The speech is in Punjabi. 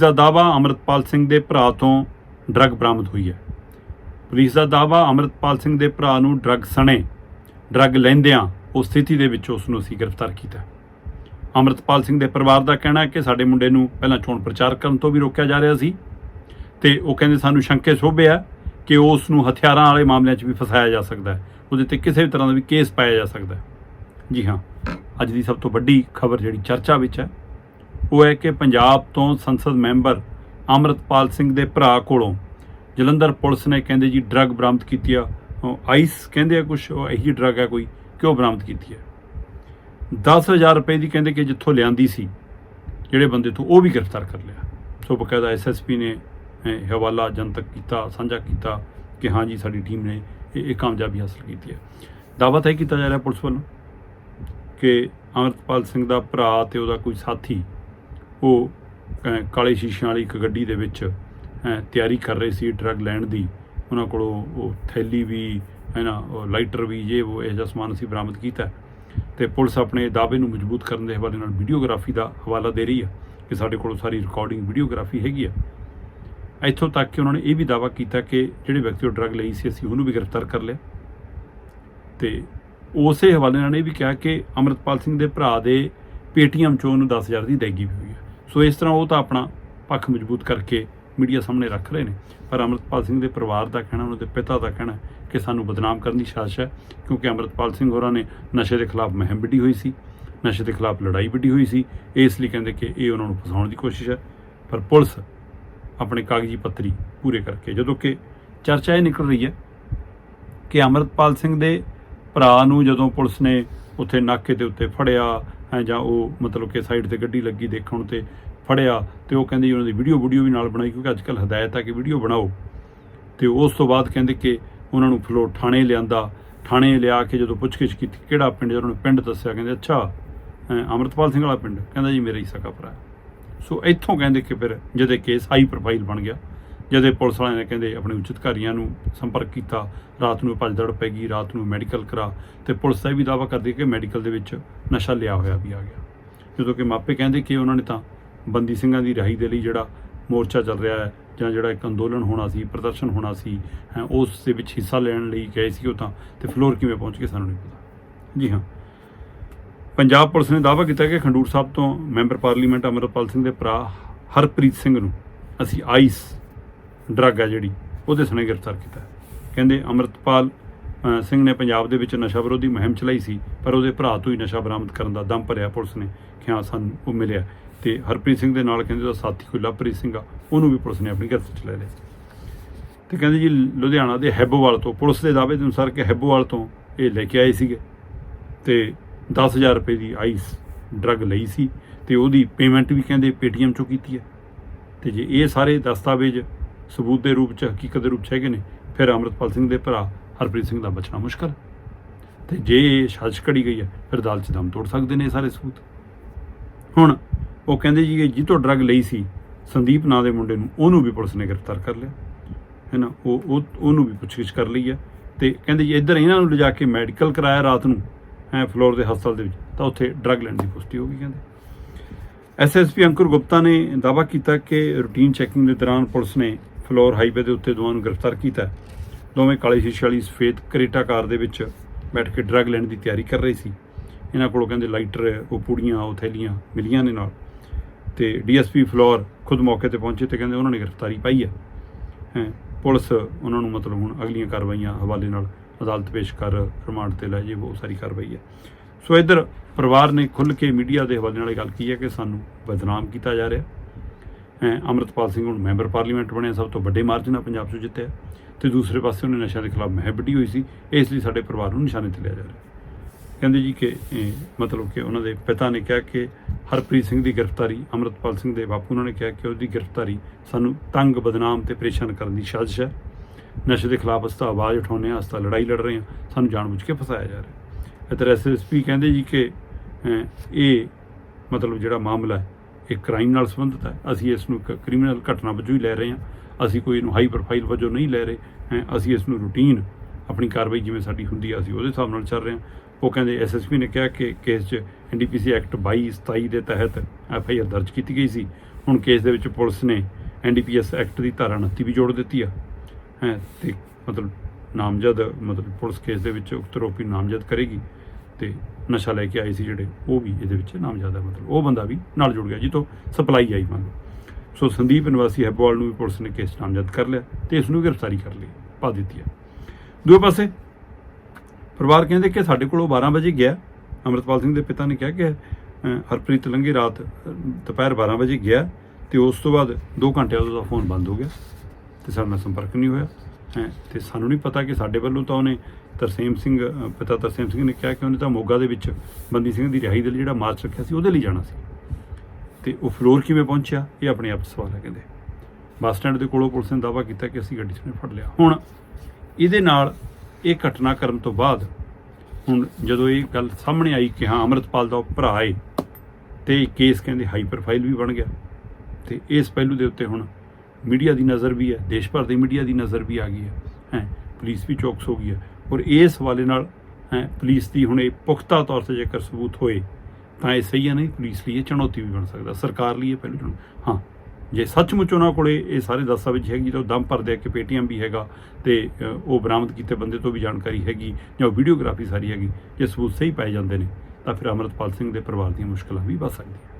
ਦਾ ਦਾਵਾ ਅਮਰਤਪਾਲ ਸਿੰਘ ਦੇ ਭਰਾ ਤੋਂ ਡਰੱਗ ਬਰਾਮਦ ਹੋਈ ਹੈ। ਪੁਲਿਸ ਦਾ ਦਾਵਾ ਅਮਰਤਪਾਲ ਸਿੰਘ ਦੇ ਭਰਾ ਨੂੰ ਡਰੱਗ ਸਣੇ, ਡਰੱਗ ਲੈਂਦਿਆਂ ਉਸ ਸਥਿਤੀ ਦੇ ਵਿੱਚ ਉਸ ਨੂੰ ਅਸੀਂ ਗ੍ਰਿਫਤਾਰ ਕੀਤਾ। ਅਮਰਤਪਾਲ ਸਿੰਘ ਦੇ ਪਰਿਵਾਰ ਦਾ ਕਹਿਣਾ ਹੈ ਕਿ ਸਾਡੇ ਮੁੰਡੇ ਨੂੰ ਪਹਿਲਾਂ ਚੋਣ ਪ੍ਰਚਾਰ ਕਰਨ ਤੋਂ ਵੀ ਰੋਕਿਆ ਜਾ ਰਿਹਾ ਸੀ ਤੇ ਉਹ ਕਹਿੰਦੇ ਸਾਨੂੰ ਸ਼ੰਕੇ ਸੋਭਿਆ ਕਿ ਉਸ ਨੂੰ ਹਥਿਆਰਾਂ ਵਾਲੇ ਮਾਮਲਿਆਂ 'ਚ ਵੀ ਫਸਾਇਆ ਜਾ ਸਕਦਾ ਹੈ। ਉਹਦੇ ਤੇ ਕਿਸੇ ਵੀ ਤਰ੍ਹਾਂ ਦਾ ਵੀ ਕੇਸ ਪਾਇਆ ਜਾ ਸਕਦਾ ਹੈ। ਜੀ ਹਾਂ, ਅੱਜ ਦੀ ਸਭ ਤੋਂ ਵੱਡੀ ਖਬਰ ਜਿਹੜੀ ਚਰਚਾ ਵਿੱਚ ਹੈ ਉਹ ਹੈ ਕਿ ਪੰਜਾਬ ਤੋਂ ਸੰਸਦ ਮੈਂਬਰ ਅਮਰਤਪਾਲ ਸਿੰਘ ਦੇ ਭਰਾ ਕੋਲੋਂ ਜਲੰਧਰ ਪੁਲਿਸ ਨੇ ਕਹਿੰਦੇ ਜੀ ਡਰੱਗ ਬਰਾਮਦ ਕੀਤੀ ਆ। ਉਹ ਆਈਸ ਕਹਿੰਦੇ ਆ ਕੁਝ ਉਹ ਇਹੀ ਡਰੱਗ ਹੈ ਕੋਈ, ਕਿਉਂ ਬਰਾਮਦ ਕੀਤੀ ਹੈ? 10000 ਰੁਪਏ ਦੀ ਕਹਿੰਦੇ ਕਿ ਜਿੱਥੋਂ ਲਿਆਂਦੀ ਸੀ, ਜਿਹੜੇ ਬੰਦੇ ਤੋਂ ਉਹ ਵੀ ਗ੍ਰਿਫਤਾਰ ਕਰ ਲਿਆ। ਸੋ ਬਕਾਇਦਾ ਐਸਐਸਪੀ ਨੇ ਹਵਾਲਾ ਜਨਤਕ ਕੀਤਾ, ਸਾਂਝਾ ਕੀਤਾ ਕਿ ਹਾਂ ਜੀ, ਸਾਡੀ ਟੀਮ ਨੇ ਇਹ ਇਹ ਕਾਮਯਾਬੀ ਹਾਸਲ ਕੀਤੀ ਹੈ। ਦਾਅਵਾ ਤਾਂ ਇਹ ਕੀਤਾ ਜਾ ਰਿਹਾ ਪੁਲਿਸ ਵੱਲੋਂ ਕਿ ਅਮਰਤਪਾਲ ਸਿੰਘ ਦਾ ਭਰਾ ਤੇ ਉਹਦਾ ਕੋਈ ਸਾਥੀ ਉਹ ਕਾਲੇ ਸ਼ੀਸ਼ਿਆਂ ਵਾਲੀ ਇੱਕ ਗੱਡੀ ਦੇ ਵਿੱਚ ਤਿਆਰੀ ਕਰ ਰਹੇ ਸੀ ਡਰੱਗ ਲੈਣ ਦੀ। ਉਹਨਾਂ ਕੋਲੋਂ ਉਹ ਥੈਲੀ ਵੀ, ਹੈ ਨਾ, ਉਹ ਲਾਈਟਰ ਵੀ, ਜੇ ਉਹ ਇਹ ਜਿਹਾ ਸਮਾਨ ਅਸੀਂ ਬਰਾਮਦ ਕੀਤਾ। ਤੇ ਪੁਲਿਸ ਆਪਣੇ ਦਾਅਵੇ ਨੂੰ ਮਜ਼ਬੂਤ ਕਰਨ ਦੇ ਹਵਾਲੇ ਨਾਲ ਵੀਡੀਓਗ੍ਰਾਫੀ ਦਾ ਹਵਾਲਾ ਦੇ ਰਹੀ ਹੈ ਕਿ ਸਾਡੇ ਕੋਲ ਸਾਰੀ ਰਿਕਾਰਡਿੰਗ ਵੀਡੀਓਗ੍ਰਾਫੀ ਹੈਗੀ ਆ। ਇੱਥੋਂ ਤੱਕ ਕਿ ਉਹਨਾਂ ਨੇ ਇਹ ਵੀ ਦਾਅਵਾ ਕੀਤਾ ਕਿ ਜਿਹੜੇ ਵਿਅਕਤੀ ਉਹ ਡਰੱਗ ਲਈ ਸੀ, ਅਸੀਂ ਉਹਨੂੰ ਵੀ ਗ੍ਰਿਫਤਾਰ ਕਰ ਲਿਆ। ਤੇ ਉਸੇ ਹਵਾਲੇ ਨਾਲ ਇਹ ਵੀ ਕਿਹਾ ਕਿ ਅਮਰਤਪਾਲ ਸਿੰਘ ਦੇ ਭਰਾ ਦੇ ਪੇਟੀਐਮ ਚੋਂ ਉਹਨੂੰ 10000 ਦੀ ਦੇਗੀ ਵੀ ਹੋਈ। ਸੋ ਇਸ ਤਰ੍ਹਾਂ ਉਹ ਤਾਂ ਆਪਣਾ ਪੱਖ ਮਜ਼ਬੂਤ ਕਰਕੇ ਮੀਡੀਆ ਸਾਹਮਣੇ ਰੱਖ ਰਹੇ ਨੇ। ਪਰ ਅਮਰਤਪਾਲ ਸਿੰਘ ਦੇ ਪਰਿਵਾਰ ਦਾ ਕਹਿਣਾ, ਉਹਨਾਂ ਦੇ ਪਿਤਾ ਦਾ ਕਹਿਣਾ ਕਿ ਸਾਨੂੰ ਬਦਨਾਮ ਕਰਨ ਦੀ ਸਾਜ਼ਿਸ਼ ਹੈ, ਕਿਉਂਕਿ ਅਮਰਤਪਾਲ ਸਿੰਘ ਹੋਰਾਂ ਨੇ ਨਸ਼ੇ ਦੇ ਖਿਲਾਫ ਮੁਹਿੰਮ ਵਿੱਢੀ ਹੋਈ ਸੀ, ਨਸ਼ੇ ਦੇ ਖਿਲਾਫ ਲੜਾਈ ਵਿੱਢੀ ਹੋਈ ਸੀ, ਇਸ ਲਈ ਕਹਿੰਦੇ ਕਿ ਇਹ ਉਹਨਾਂ ਨੂੰ ਫਸਾਉਣ ਦੀ ਕੋਸ਼ਿਸ਼ ਹੈ। ਪਰ ਪੁਲਿਸ ਆਪਣੇ ਕਾਗਜ਼ੀ ਪੱਤਰੀ ਪੂਰੇ ਕਰਕੇ, ਜਦੋਂ ਕਿ ਚਰਚਾ ਇਹ ਨਿਕਲ ਰਹੀ ਹੈ ਕਿ ਅਮਰਤਪਾਲ ਸਿੰਘ ਦੇ ਭਰਾ ਨੂੰ ਜਦੋਂ ਪੁਲਿਸ ਨੇ ਉੱਥੇ ਨਾਕੇ ਦੇ ਉੱਤੇ ਫੜਿਆ ਹੈ, ਜਾਂ ਉਹ ਮਤਲਬ ਕਿ ਸਾਈਡ ਤੇ ਗੱਡੀ ਲੱਗੀ ਦੇਖਣ ਤੇ ਫੜਿਆ ਤੇ ਉਹ ਕਹਿੰਦੇ ਜੀ ਉਹਨਾਂ ਦੀ ਵੀਡੀਓ ਵੀਡੀਓ ਵੀ ਨਾਲ ਬਣਾਈ, ਕਿਉਂਕਿ ਅੱਜਕੱਲ ਹਦਾਇਤ ਆ ਕਿ ਵੀਡੀਓ ਬਣਾਓ। ਤੇ ਉਸ ਤੋਂ ਬਾਅਦ ਕਹਿੰਦੇ ਕਿ ਉਹਨਾਂ ਨੂੰ ਫਲੋਰ ਥਾਣੇ ਲਿਆਂਦਾ। ਥਾਣੇ ਲਿਆ ਕੇ ਜਦੋਂ ਪੁੱਛਗਿੱਛ ਕੀਤੀ, ਕਿਹੜਾ ਪਿੰਡ ਜਦੋਂ ਉਹਨਾਂ ਨੇ ਪਿੰਡ ਦੱਸਿਆ, ਕਹਿੰਦੇ, ਅੱਛਾ ਅਹ ਅਮਰਤਪਾਲ ਸਿੰਘ ਵਾਲਾ ਪਿੰਡ, ਕਹਿੰਦਾ ਜੀ, ਮੇਰਾ ਹੀ ਸਕਾ ਭਰਾ ਹੈ। ਸੋ ਇੱਥੋਂ ਕਹਿੰਦੇ ਕਿ ਫਿਰ ਜਦੇ ਕੇਸ ਹਾਈ ਪ੍ਰੋਫਾਈਲ ਬਣ ਗਿਆ ਜਦੇ ਪੁਲਿਸ ਵਾਲਿਆਂ ਨੇ ਕਹਿੰਦੇ ਆਪਣੇ ਉੱਚ ਅਧਿਕਾਰੀਆਂ ਨੂੰ ਸੰਪਰਕ ਕੀਤਾ, ਰਾਤ ਨੂੰ ਭੱਜਦੜ ਪੈ ਗਈ, ਰਾਤ ਨੂੰ ਮੈਡੀਕਲ ਕਰਾ, ਤੇ ਪੁਲਿਸ ਦਾ ਇਹ ਵੀ ਦਾਅਵਾ ਕਰਦੀ ਕਿ ਮੈਡੀਕਲ ਦੇ ਵਿੱਚ ਨਸ਼ਾ ਲਿਆ ਹੋਇਆ ਵੀ ਆ ਗਿਆ। ਜਦੋਂ ਕਿ ਮਾਪੇ ਕਹਿੰਦੇ ਕਿ ਉਹਨਾਂ ਨੇ ਤਾਂ ਬੰਦੀ ਸਿੰਘਾਂ ਦੀ ਰਿਹਾਈ ਦੇ ਲਈ ਜਿਹੜਾ ਮੋਰਚਾ ਚੱਲ ਰਿਹਾ ਹੈ, ਜਾਂ ਜਿਹੜਾ ਇੱਕ ਅੰਦੋਲਨ ਹੋਣਾ ਸੀ, ਪ੍ਰਦਰਸ਼ਨ ਹੋਣਾ ਸੀ ਉਸ ਦੇ ਵਿੱਚ ਹਿੱਸਾ ਲੈਣ ਲਈ ਗਏ ਸੀ ਉਹ ਤਾਂ, ਤੇ ਫਲੋਰ ਕਿਵੇਂ ਪਹੁੰਚ ਗਏ ਸਾਨੂੰ ਨਹੀਂ ਪਤਾ। ਜੀ ਹਾਂ। ਪੰਜਾਬ ਪੁਲਿਸ ਨੇ ਦਾਅਵਾ ਕੀਤਾ ਕਿ ਖੰਡੂਰ ਸਾਹਿਬ ਤੋਂ ਮੈਂਬਰ ਪਾਰਲੀਮੈਂਟ ਅਮਰਪਾਲ ਸਿੰਘ ਦੇ ਭਰਾ ਹਰਪ੍ਰੀਤ ਸਿੰਘ ਨੂੰ ਅਸੀਂ ਆਈਸ ਡਰੱਗ ਹੈ ਜਿਹੜੀ, ਉਹਦੇ ਸਣੇ ਗ੍ਰਿਫਤਾਰ ਕੀਤਾ। ਕਹਿੰਦੇ ਅਮਰਤਪਾਲ ਸਿੰਘ ਨੇ ਪੰਜਾਬ ਦੇ ਵਿੱਚ ਨਸ਼ਾ ਵਿਰੋਧੀ ਮੁਹਿੰਮ ਚਲਾਈ ਸੀ, ਪਰ ਉਹਦੇ ਭਰਾ ਤੋਂ ਹੀ ਨਸ਼ਾ ਬਰਾਮਦ ਕਰਨ ਦਾ ਦਮ ਭਰਿਆ ਪੁਲਿਸ ਨੇ। ਕਿ ਹਾਂ ਸਾਨੂੰ ਉਹ ਮਿਲਿਆ। ਤੇ ਹਰਪ੍ਰੀਤ ਸਿੰਘ ਦੇ ਨਾਲ ਕਹਿੰਦੇ ਉਹਦਾ ਸਾਥੀ ਕੋਈ ਲਵਪ੍ਰੀਤ ਸਿੰਘ ਆ, ਉਹਨੂੰ ਵੀ ਪੁਲਿਸ ਨੇ ਆਪਣੀ ਗ੍ਰਿਫਤ 'ਚ ਲੈ ਲਿਆ। ਤੇ ਕਹਿੰਦੇ ਜੀ ਲੁਧਿਆਣਾ ਦੇ ਹੈਬੋਵਾਲ ਤੋਂ, ਪੁਲਿਸ ਦੇ ਦਾਅਵੇ ਦੇ ਅਨੁਸਾਰ ਕਿ ਹੈਬੋਵਾਲ ਤੋਂ ਇਹ ਲੈ ਕੇ ਆਏ ਸੀਗੇ। ਤੇ 10000 ਰੁਪਏ ਦੀ ਆਈਸ ਡਰੱਗ ਲਈ ਸੀ, ਤੇ ਉਹਦੀ ਪੇਮੈਂਟ ਵੀ ਕਹਿੰਦੇ ਪੇਟੀਐਮ ਚੋਂ ਕੀਤੀ ਹੈ। ਤੇ ਜੇ ਇਹ ਸਾਰੇ ਦਸਤਾਵੇਜ਼ ਸਬੂਤ ਦੇ ਰੂਪ ਚ, ਹਕੀਕਤ ਦੇ ਰੂਪ ਚ ਹੈਗੇ ਨੇ। ਫਿਰ ਅਮਰਤਪਾਲ ਸਿੰਘ ਦੇ ਭਰਾ ਹਰਪ੍ਰੀਤ ਸਿੰਘ ਦਾ ਬਚਣਾ ਮੁਸ਼ਕਲ। ਹੈ। ਤੇ ਜੇ ਇਹ ਸਾਜ਼ਿਸ਼ ਕੜੀ ਗਈ ਹੈ, ਫਿਰ ਅਦਾਲਤ 'ਚ ਦਮ ਤੋੜ ਸਕਦੇ ਨੇ ਇਹ ਸਾਰੇ ਸਬੂਤ। ਹੁਣ ਉਹ ਕਹਿੰਦੇ ਜੀ ਕਿ ਜਿੱਤੋਂ ਡਰੱਗ ਲਈ ਸੀ, ਸੰਦੀਪ ਨਾਂ ਦੇ ਮੁੰਡੇ ਨੂੰ ਉਹਨੂੰ ਵੀ ਪੁਲਿਸ ਨੇ ਗ੍ਰਿਫਤਾਰ ਕਰ ਲਿਆ। ਹੈ ਨਾ ਉਹ, ਉਹਨੂੰ ਵੀ ਪੁੱਛਗਿੱਛ ਕਰ ਲਈ ਹੈ। ਤੇ ਕਹਿੰਦੇ ਜੀ ਇੱਧਰ ਇਹਨਾਂ ਨੂੰ ਲਿਜਾ ਕੇ ਮੈਡੀਕਲ ਕਰਾਇਆ ਰਾਤ ਨੂੰ, ਹੈ, ਫਲੋਰ ਦੇ ਹਸਪਤਾਲ ਦੇ ਵਿੱਚ, ਤਾਂ ਉੱਥੇ ਡਰੱਗ ਲੈਣ ਦੀ ਪੁਸ਼ਟੀ ਹੋ ਗਈ ਕਹਿੰਦੇ। ਐਸਐਸਪੀ ਅੰਕੁਰ ਗੁਪਤਾ ਨੇ ਦਾਅਵਾ ਕੀਤਾ ਕਿ ਰੂਟੀਨ ਚੈਕਿੰਗ ਦੇ ਦੌਰਾਨ ਪੁਲਿਸ ਨੇ ਫਲੋਰ ਹਾਈਵੇ ਦੇ ਉੱਤੇ ਦੋਵਾਂ ਨੂੰ ਗ੍ਰਿਫਤਾਰ ਕੀਤਾ ਦੋਵੇਂ ਕਾਲੇ ਸ਼ੀਸ਼ੇ ਵਾਲੀ ਸਫੇਦ ਕਰੇਟਾ ਕਾਰ ਦੇ ਵਿੱਚ ਬੈਠ ਕੇ ਡਰੱਗ ਲੈਣ ਦੀ ਤਿਆਰੀ ਕਰ ਰਹੇ ਸੀ। ਇਹਨਾਂ ਕੋਲੋਂ ਕਹਿੰਦੇ ਲਾਈਟਰ, ਉਹ ਪੂੜੀਆਂ, ਉਹ ਥੈਲੀਆਂ ਮਿਲੀਆਂ ਨੇ ਨਾਲ। ਤੇ ਡੀਐਸਪੀ ਫਲੋਰ ਖੁਦ ਮੌਕੇ ਤੇ ਪਹੁੰਚੇ ਤੇ ਕਹਿੰਦੇ ਉਹਨਾਂ ਨੇ ਗ੍ਰਿਫਤਾਰੀ ਪਾਈ ਹੈ। ਹੈ, ਪੁਲਿਸ ਉਹਨਾਂ ਨੂੰ ਮਤਲਬ ਹੁਣ ਅਗਲੀਆਂ ਕਾਰਵਾਈਆਂ ਹਵਾਲੇ ਨਾਲ ਅਦਾਲਤ ਪੇਸ਼ ਕਰ ਰਿਮਾਂਡ ਤੇ ਲੈ ਜੇ, ਉਹ ਸਾਰੀ ਕਾਰਵਾਈ ਹੈ। ਸੋ ਇੱਧਰ ਪਰਿਵਾਰ ਨੇ ਖੁੱਲ੍ਹ ਕੇ ਮੀਡੀਆ ਦੇ ਹਵਾਲੇ ਨਾਲ ਇਹ ਗੱਲ ਕੀ ਹੈ ਕਿ ਸਾਨੂੰ ਬਦਨਾਮ ਕੀਤਾ ਜਾ ਰਿਹਾ। ਅਮਰਤਪਾਲ ਸਿੰਘ ਹੁਣ ਮੈਂਬਰ ਪਾਰਲੀਮੈਂਟ ਬਣਿਆ, ਸਭ ਤੋਂ ਵੱਡੇ ਮਾਰਜਨ ਨਾਲ ਪੰਜਾਬ 'ਚ ਜਿੱਤਿਆ। ਤੇ ਦੂਸਰੇ ਪਾਸੇ ਉਹਨੇ ਨਸ਼ਿਆਂ ਦੇ ਖਿਲਾਫ ਮੁਹਿੰਮ ਵਿੱਢੀ ਹੋਈ ਸੀ, ਇਸ ਲਈ ਸਾਡੇ ਪਰਿਵਾਰ ਨੂੰ ਨਿਸ਼ਾਨੇ ਤੇ ਲਿਆ ਜਾ ਰਿਹਾ। ਕਹਿੰਦੇ ਜੀ ਕਿ ਮਤਲਬ ਕਿ ਉਹਨਾਂ ਦੇ ਪਿਤਾ ਨੇ ਕਿਹਾ ਕਿ ਹਰਪ੍ਰੀਤ ਸਿੰਘ ਦੀ ਗ੍ਰਿਫਤਾਰੀ, ਅਮਰਤਪਾਲ ਸਿੰਘ ਦੇ ਬਾਪੂ ਉਹਨਾਂ ਨੇ ਕਿਹਾ ਕਿ ਉਹਦੀ ਗ੍ਰਿਫਤਾਰੀ ਸਾਨੂੰ ਤੰਗ, ਬਦਨਾਮ ਤੇ ਪਰੇਸ਼ਾਨ ਕਰਨ ਦੀ ਸਾਜ਼ਿਸ਼ ਹੈ। ਨਸ਼ੇ ਦੇ ਖਿਲਾਫ ਅਸੀਂ ਆਵਾਜ਼ ਉਠਾਉਂਦੇ ਹਾਂ, ਅਸੀਂ ਲੜਾਈ ਲੜ ਰਹੇ ਹਾਂ, ਸਾਨੂੰ ਜਾਣਬੁੱਝ ਕੇ ਫਸਾਇਆ ਜਾ ਰਿਹਾ ਇੱਧਰ ਐਸਐਸਪੀ ਕਹਿੰਦੇ ਜੀ ਕਿ ਇਹ ਮਤਲਬ ਜਿਹੜਾ ਮਾਮਲਾ ਹੈ ਇਹ ਕ੍ਰਾਈਮ ਨਾਲ ਸੰਬੰਧਿਤ ਹੈ। ਅਸੀਂ ਇਸ ਨੂੰ ਇੱਕ ਕ੍ਰਿਮੀਨਲ ਘਟਨਾ ਵਜੋਂ ਹੀ ਲੈ ਰਹੇ ਹਾਂ। ਅਸੀਂ ਕੋਈ ਇਹਨੂੰ ਹਾਈ ਪ੍ਰੋਫਾਈਲ ਵਜੋਂ ਨਹੀਂ ਲੈ ਰਹੇ, ਹੈਂ। ਅਸੀਂ ਇਸ ਨੂੰ ਰੂਟੀਨ ਆਪਣੀ ਕਾਰਵਾਈ ਜਿਵੇਂ ਸਾਡੀ ਹੁੰਦੀ ਆ, ਅਸੀਂ ਉਹਦੇ ਹਿਸਾਬ ਨਾਲ ਚੱਲ ਰਹੇ ਹਾਂ। ਉਹ ਕਹਿੰਦੇ ਐਸਐਸਪੀ ਨੇ ਕਿਹਾ ਕਿ ਕੇਸ 'ਚ ਐਨਡੀਪੀਸੀ ਐਕਟ 22 27 ਦੇ ਤਹਿਤ ਐਫਆਈਆਰ ਦਰਜ ਕੀਤੀ ਗਈ ਸੀ। ਹੁਣ ਕੇਸ ਦੇ ਵਿੱਚ ਪੁਲਿਸ ਨੇ ਐਨਡੀਪੀਐਸ ਐਕਟ ਦੀ ਧਾਰਾ 29 ਵੀ ਜੋੜ ਦਿੱਤੀ ਆ, ਹੈ। ਤੇ ਮਤਲਬ ਨਾਮਜ਼ਦ, ਮਤਲਬ ਪੁਲਿਸ ਕੇਸ ਦੇ ਵਿੱਚ ਉਕਤ ਆਰੋਪੀ ਨਾਮਜ਼ਦ ਕਰੇਗੀ। ਤੇ ਨਸ਼ਾ ਲੈ ਕੇ ਆਏ ਸੀ ਜਿਹੜੇ, ਉਹ ਵੀ ਇਹਦੇ ਵਿੱਚ ਨਾਮਜ਼ਦ ਹੈ ਮਤਲਬ, ਉਹ ਬੰਦਾ ਵੀ ਨਾਲ ਜੁੜ ਗਿਆ, ਜਿੱਥੋਂ ਸਪਲਾਈ ਆਈ ਮੰਨ ਸੋ ਸੰਦੀਪ ਨਿਵਾਸੀ ਹੈਬਵਾਲ ਨੂੰ ਵੀ ਪੁਲਿਸ ਨੇ ਕੇਸ ਨਾਮਜ਼ਦ ਕਰ ਲਿਆ ਤੇ ਇਸ ਨੂੰ ਵੀ ਗ੍ਰਿਫਤਾਰੀ ਕਰ ਲਈ, ਪਾ ਦਿੱਤੀ ਹੈ। ਦੂਏ ਪਾਸੇ, ਪਰਿਵਾਰ ਕਹਿੰਦੇ ਕਿ ਸਾਡੇ ਕੋਲ ਉਹ 12 ਵਜੇ ਗਿਆ, ਅਮਰਤਪਾਲ ਸਿੰਘ ਦੇ ਪਿਤਾ ਨੇ ਕਿਹਾ ਕਿ ਹਰਪ੍ਰੀਤ ਲੰਘੀ ਰਾਤ ਦੁਪਹਿਰ 12 ਵਜੇ ਗਿਆ ਤੇ ਉਸ ਤੋਂ ਬਾਅਦ 2 ਘੰਟੇ ਉਹਦਾ ਫੋਨ ਬੰਦ ਹੋ ਗਿਆ ਤੇ ਸਾਡੇ ਨਾਲ ਸੰਪਰਕ ਨਹੀਂ ਹੋਇਆ। ਹੈਂ, ਤੇ ਸਾਨੂੰ ਨਹੀਂ ਪਤਾ ਕਿ ਸਾਡੇ ਵੱਲੋਂ ਤਾਂ ਉਹਨੇ ਤਰਸੇਮ ਸਿੰਘ ਪਿਤਾ ਤਰਸੇਮ ਸਿੰਘ ਨੇ ਕਿਹਾ ਕਿ ਉਹਨੇ ਤਾਂ ਮੋਗਾ ਦੇ ਵਿੱਚ ਬੰਦੀ ਸਿੰਘ ਦੀ ਰਿਹਾਈ ਦੇ ਲਈ ਜਿਹੜਾ ਮਾਰਚ ਰੱਖਿਆ ਸੀ, ਉਹਦੇ ਲਈ ਜਾਣਾ ਸੀ। ਤੇ ਉਹ ਫਲੋਰ ਕਿਵੇਂ ਪਹੁੰਚਿਆ, ਇਹ ਆਪਣੇ ਆਪ ਸਵਾਲ ਹੈ ਕਹਿੰਦੇ। ਬੱਸ ਸਟੈਂਡ ਦੇ ਕੋਲੋਂ ਪੁਲਿਸ ਨੇ ਦਾਅਵਾ ਕੀਤਾ ਕਿ ਅਸੀਂ ਗੱਡੀ 'ਚ ਨੇ ਫੜ ਲਿਆ। ਹੁਣ ਇਹਦੇ ਨਾਲ ਇਹ ਘਟਨਾ ਕਰਨ ਤੋਂ ਬਾਅਦ ਹੁਣ ਜਦੋਂ ਇਹ ਗੱਲ ਸਾਹਮਣੇ ਆਈ ਕਿ ਹਾਂ ਅਮਰਤਪਾਲ ਦਾ ਉਹ ਭਰਾ ਏ, ਤੇ ਇਹ ਕੇਸ ਕਹਿੰਦੇ ਹਾਈ ਪ੍ਰੋਫਾਈਲ ਵੀ ਬਣ ਗਿਆ। ਤੇ ਇਸ ਪਹਿਲੂ ਦੇ ਉੱਤੇ ਹੁਣ ਮੀਡੀਆ ਦੀ ਨਜ਼ਰ ਵੀ ਹੈ, ਦੇਸ਼ ਭਰ ਦੀ ਮੀਡੀਆ ਦੀ ਨਜ਼ਰ ਵੀ ਆ ਗਈ ਹੈ ਹੈ। ਪੁਲਿਸ ਵੀ ਚੌਕਸ ਹੋ ਗਈ ਹੈ। ਔਰ ਇਸ ਹਵਾਲੇ ਨਾਲ, ਹੈ, ਪੁਲਿਸ ਦੀ ਹੁਣ ਇਹ ਪੁਖਤਾ ਤੌਰ ਤੇ ਜੇਕਰ ਸਬੂਤ ਹੋਏ, ਤਾਂ ਇਹ ਸਹੀ ਹੈ, ਨਹੀਂ ਪੁਲਿਸ ਲਈ ਇਹ ਚੁਣੌਤੀ ਵੀ ਬਣ ਸਕਦਾ, ਸਰਕਾਰ ਲਈ ਇਹ ਪਹਿਲੂ ਚੁਣ ਹਾਂ, ਜੇ ਸੱਚਮੁੱਚ ਉਹਨਾਂ ਕੋਲੇ ਇਹ ਸਾਰੇ ਦਸਤਾਵੇਜ਼ ਹੈਗੀ ਤਾਂ ਉਹ ਦਮ ਭਰਦੇ ਆ ਕਿ ਪੇਟੀਐਮ ਵੀ ਹੈਗਾ ਤੇ ਉਹ ਬਰਾਮਦ ਕੀਤੇ ਬੰਦੇ ਤੋਂ ਵੀ ਜਾਣਕਾਰੀ ਹੈਗੀ ਜਾਂ ਵੀਡੀਓਗ੍ਰਾਫੀ ਸਾਰੀ ਹੈਗੀ, ਜੇ ਸਬੂਤ ਸਹੀ ਪਾਏ ਜਾਂਦੇ ਨੇ, ਤਾਂ ਫਿਰ ਅਮਰਤਪਾਲ ਸਿੰਘ ਦੇ ਪਰਿਵਾਰ ਦੀਆਂ ਮੁਸ਼ਕਲਾਂ ਵੀ ਵੱਧ ਸਕਦੀਆਂ